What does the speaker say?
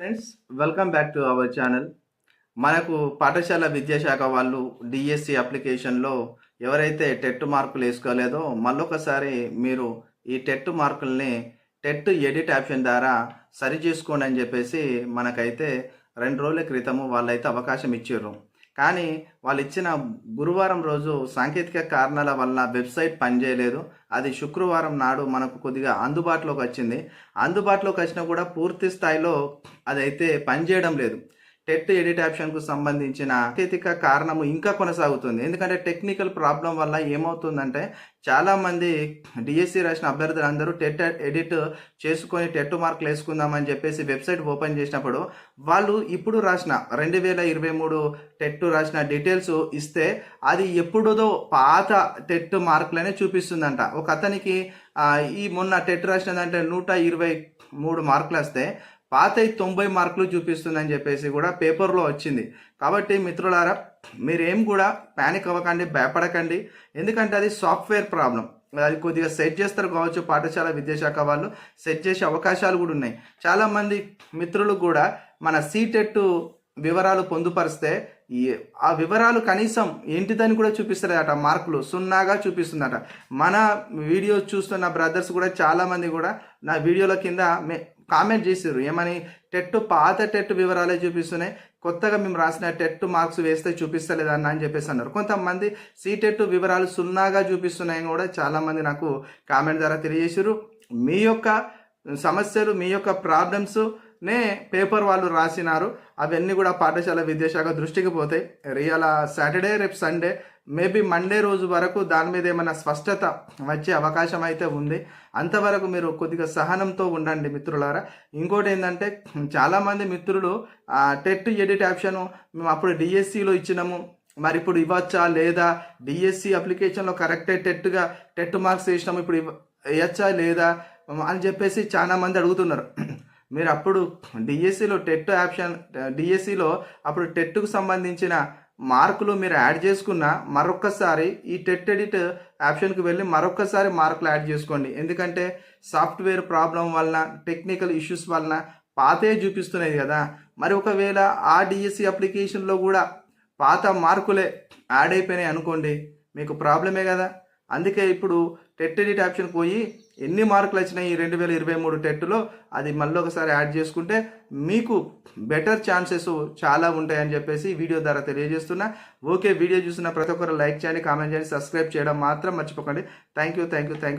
Friends welcome back to our channel మనకు పాఠశాల విద్యాశాఖ వాళ్ళు డిఎస్సి అప్లికేషన్లో ఎవరైతే టెట్ మార్కులు వేసుకోలేదో మళ్ళొకసారి మీరు ఈ టెట్ మార్కుల్ని టెట్ ఎడిట్ ఆప్షన్ ద్వారా సరి చేసుకోండి అని చెప్పేసి మనకైతే రెండు రోజుల క్రితము వాళ్ళైతే అవకాశం ఇచ్చారు. కానీ వాళ్ళు ఇచ్చిన గురువారం రోజు సాంకేతిక కారణాల వల్ల వెబ్సైట్ పనిచేయలేదు. అది శుక్రవారం నాడు మనకు కొద్దిగా అందుబాటులోకి వచ్చింది. అందుబాటులోకి వచ్చినా కూడా పూర్తి స్థాయిలో అదైతే పనిచేయడం లేదు. టెట్ ఎడిట్ ఆప్షన్కు సంబంధించిన అత్యధిక కారణము ఇంకా కొనసాగుతుంది. ఎందుకంటే టెక్నికల్ ప్రాబ్లం వల్ల ఏమవుతుందంటే చాలామంది డిఎస్సి రాసిన అభ్యర్థులు అందరూ టెట్ ఎడిట్ చేసుకొని టెట్ మార్కులు వేసుకుందామని చెప్పేసి వెబ్సైట్ ఓపెన్ చేసినప్పుడు వాళ్ళు ఇప్పుడు రాసిన రెండు వేల ఇరవై మూడు టెట్ రాసిన డీటెయిల్స్ ఇస్తే అది ఎప్పుడుదో పాత టెట్ మార్కులనే చూపిస్తుందంట. ఒక అతనికి ఈ మొన్న టెట్ రాసినదంటే నూట ఇరవై మూడు మార్కులు వస్తే పాత తొంభై మార్కులు చూపిస్తుందని చెప్పేసి కూడా పేపర్లో వచ్చింది. కాబట్టి మిత్రులారా మీరేం కూడా ప్యానిక్ అవ్వకండి భయపడకండి. ఎందుకంటే అది సాఫ్ట్వేర్ ప్రాబ్లం అది కొద్దిగా సెట్ చేస్తారు కావచ్చు పాఠశాల విద్యాశాఖ వాళ్ళు. సెట్ చేసే అవకాశాలు కూడా ఉన్నాయి. చాలామంది మిత్రులు కూడా మన సీటెట్ వివరాలు పొందుపరిస్తే ఆ వివరాలు కనీసం ఏంటిదని కూడా చూపిస్తారట మార్కులు సున్నాగా చూపిస్తుందట. మన వీడియో చూస్తున్న బ్రదర్స్ కూడా చాలామంది కూడా నా వీడియోల కింద మే కామెంట్ చేసారు ఏమని? టెట్ పాత టెట్ వివరాలే చూపిస్తున్నాయి. కొత్తగా మేము రాసిన టెట్ మార్క్స్ వేస్తే చూపిస్తలేదన్న అని చెప్పేసి అన్నారు. కొంతమంది సీటెట్ వివరాలు సున్నాగా చూపిస్తున్నాయని కూడా చాలామంది నాకు కామెంట్ ద్వారా తెలియజేశారు మీ యొక్క సమస్యలు మీ యొక్క ప్రాబ్లమ్స్ నే పేపర్ వాళ్ళు రాసినారు. అవన్నీ కూడా పాఠశాల విద్యాశాఖ దృష్టికి పోతాయి. రియల్ సాటర్డే రేపు సండే మేబీ మండే రోజు వరకు దాని మీద ఏమైనా స్పష్టత వచ్చే అవకాశం అయితే ఉంది. అంతవరకు మీరు కొద్దిగా సహనంతో ఉండండి మిత్రులారా. ఇంకోటి ఏంటంటే చాలామంది మిత్రులు టెట్ ఎడిట్ ఆప్షన్ మేము అప్పుడు డిఎస్సిలో ఇచ్చినాము. మరి ఇప్పుడు ఇవ్వచ్చా లేదా? డిఎస్సి అప్లికేషన్లో కరెక్టే టెట్గా టెట్ మార్క్స్ వేసినాము ఇప్పుడు ఇవ్వచ్చా వేయచ్చా లేదా? అని చెప్పేసి చాలా మంది అడుగుతున్నారు. మీరు అప్పుడు డిఎస్సిలో టెట్ ఆప్షన్ డిఎస్సిలో అప్పుడు టెట్కు సంబంధించిన మార్కులు మీరు యాడ్ చేసుకున్న మరొక్కసారి ఈ టెట్ ఎడిట్ ఆప్షన్కి వెళ్ళి మరొక్కసారి మార్కులు యాడ్ చేసుకోండి. ఎందుకంటే సాఫ్ట్వేర్ ప్రాబ్లం వలన టెక్నికల్ ఇష్యూస్ వలన పాతే చూపిస్తున్నాయి కదా. మరి ఒకవేళ ఆ డిఎస్సి అప్లికేషన్లో కూడా పాత మార్కులే యాడ్ అయిపోయినాయి అనుకోండి మీకు ప్రాబ్లమే కదా. అందుకే ఇప్పుడు టెట్ ఎడిట్ ఆప్షన్ పోయి ఎన్ని మార్కులు వచ్చినాయి ఈ రెండు వేల ఇరవై మూడు టెట్లో అది మళ్ళీ ఒకసారి యాడ్ చేసుకుంటే మీకు బెటర్ ఛాన్సెస్ చాలా ఉంటాయని చెప్పేసి వీడియో ద్వారా తెలియజేస్తున్నా. ఓకే వీడియో చూసిన ప్రతి ఒక్కరు లైక్ చేయండి కామెంట్ చేయండి సబ్స్క్రైబ్ చేయడం మాత్రం మర్చిపోకండి. Thank you thank you thank you.